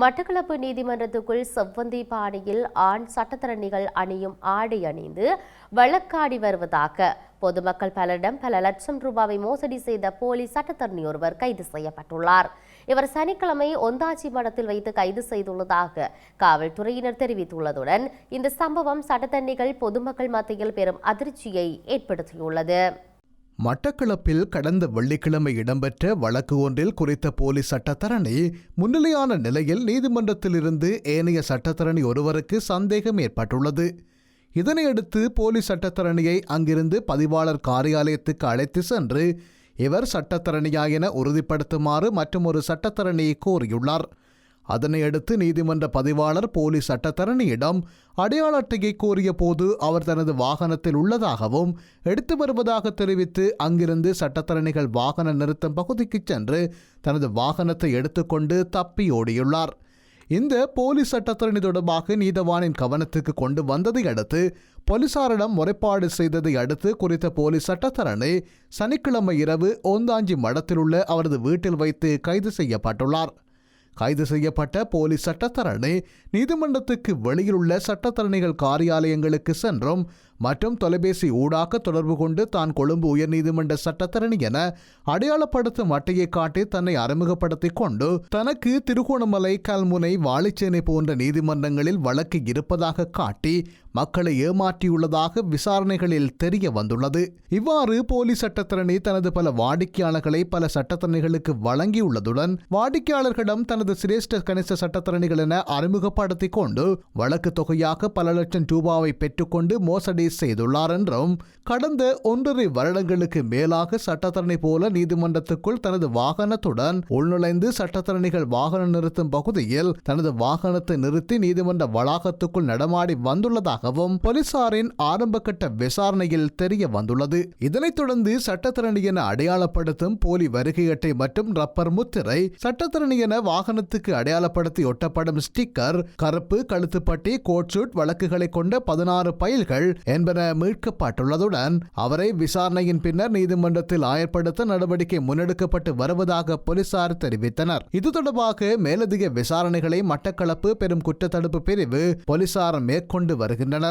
மட்டக்களப்பு நீதிமன்றத்துக்குள் செவ்வந்தி பாணியில் ஆண் சட்டத்தரணிகள் அணியும் ஆடை அணிந்து வழக்காடி வருவதாக பொதுமக்கள் பலரிடம் பல லட்சம் ரூபாவை மோசடி செய்த போலீஸ் சட்டத்தரணி ஒருவர் கைது செய்யப்பட்டுள்ளார். இவர் சனிக்கிழமை ஒந்தாச்சி மடத்தில் வைத்து கைது செய்துள்ளதாக காவல்துறையினர் தெரிவித்துள்ளதுடன் இந்த சம்பவம் சட்டத்தரணிகள் பொதுமக்கள் மத்தியில் பெரும் அதிர்ச்சியை ஏற்படுத்தியுள்ளது. மட்டக்களப்பில் கடந்த வெள்ளிக்கிழமை இடம்பெற்ற வழக்கு ஒன்றில் குறித்த போலீஸ் சட்டத்தரணி முன்னிலையான நிலையில் நீதிமன்றத்திலிருந்து ஏனைய சட்டத்தரணி ஒருவருக்கு சந்தேகம் ஏற்பட்டுள்ளது. இதனையடுத்து போலீஸ் சட்டத்தரணியை அங்கிருந்து பதிவாளர் காரியாலயத்துக்கு அழைத்து சென்று இவர் சட்டத்தரணியா என உறுதிப்படுத்துமாறு மற்றொரு சட்டத்தரணியை கோரியுள்ளார். அதனையடுத்து நீதிமன்ற பதிவாளர் போலீஸ் சட்டத்தரணியிடம் அடையாள அட்டையை கோரிய போது அவர் தனது வாகனத்தில் உள்ளதாகவும் எடுத்து வருவதாக தெரிவித்து அங்கிருந்து சட்டத்தரணிகள் வாகன நிறுத்தம் பகுதிக்கு சென்று தனது வாகனத்தை எடுத்துக்கொண்டு தப்பி ஓடியுள்ளார். இந்த போலீஸ் சட்டத்தரணி தொடர்பாக நீதவானின் கவனத்துக்கு கொண்டு வந்ததை அடுத்து போலீசாரிடம் முறைப்பாடு செய்ததை அடுத்து குறித்த போலீஸ் சட்டத்தரணி சனிக்கிழமை இரவு ஓந்தாஞ்சி மடத்தில் உள்ள அவரது வீட்டில் வைத்து கைது செய்யப்பட்டுள்ளார். கைது செய்யப்பட்ட போலீஸ் சட்டத்தரணி. நீதிமன்றத்துக்கு வெளியில் உள்ள சட்டத்தரணிகள் காரியாலயங்களுக்கு சென்றும் மற்றும் தொலைபேசி ஊடாக தொடர்பு கொண்டு தான் கொழும்பு உயர்நீதிமன்ற சட்டத்தரணி என அடையாளப்படுத்தும் அட்டையை காட்டி தன்னை அறிமுகப்படுத்திக் கொண்டு தனக்கு திருகோணமலை கல்முனை வாழைச்சேனை போன்ற நீதிமன்றங்களில் வழக்கு இருப்பதாக காட்டி மக்களை ஏமாற்றியுள்ளதாக விசாரணைகளில் தெரிய வந்துள்ளது. இவ்வாறு போலீஸ் சட்டத்தரணி தனது பல வாடிக்கையாளர்களை பல சட்டத்தரணிகளுக்கு வழங்கியுள்ளதுடன் வாடிக்கையாளர்களிடம் தனது சிரேஷ்ட கணிச சட்டத்தரணிகள் என அறிமுகப்படுத்திக் கொண்டு வழக்கு தொகையாக பல லட்சம் ரூபாவை பெற்றுக்கொண்டு மோசடி செய்துள்ளார் என்றும் கடந்த ஒன்றரை வருடங்களுக்கு மேலாக சட்டத்தரணி போல நீதிமன்றத்துக்குள் தனது வாகனத்துடன் உள்நுழைந்து சட்டத்தரணிகள் வாகனம் நிறுத்தும் பகுதியில் தனது வாகனத்தை நிறுத்தி நீதிமன்ற வளாகத்துக்குள் நடமாடி வந்துள்ளதாகவும் போலீசாரின் ஆரம்பகட்ட விசாரணையில் தெரிய வந்துள்ளது. இதனைத் தொடர்ந்து சட்டத்தரணி என அடையாளப்படுத்தும் போலி வருகை அட்டை மற்றும் ரப்பர் முத்திரை சட்டத்தரணி என வாகனத்துக்கு அடையாளப்படுத்தி ஒட்டப்படும் ஸ்டிக்கர் கருப்பு கழுத்துப்பட்டி கோட் ஷூட் வழக்குகளை கொண்ட பதினாறு பைல்கள் என்பன மீட்கப்பட்டுள்ளதுடன் அவரை விசாரணையின் பின்னர் நீதிமன்றத்தில் ஆயர்படுத்த நடவடிக்கை முன்னெடுக்கப்பட்டு வருவதாக போலீசார் தெரிவித்தனர். இது தொடர்பாக மேலதிக விசாரணைகளை மட்டக்களப்பு பெரும் குற்றத்தடுப்பு பிரிவு போலீசார் மேற்கொண்டு வருகின்றனர்.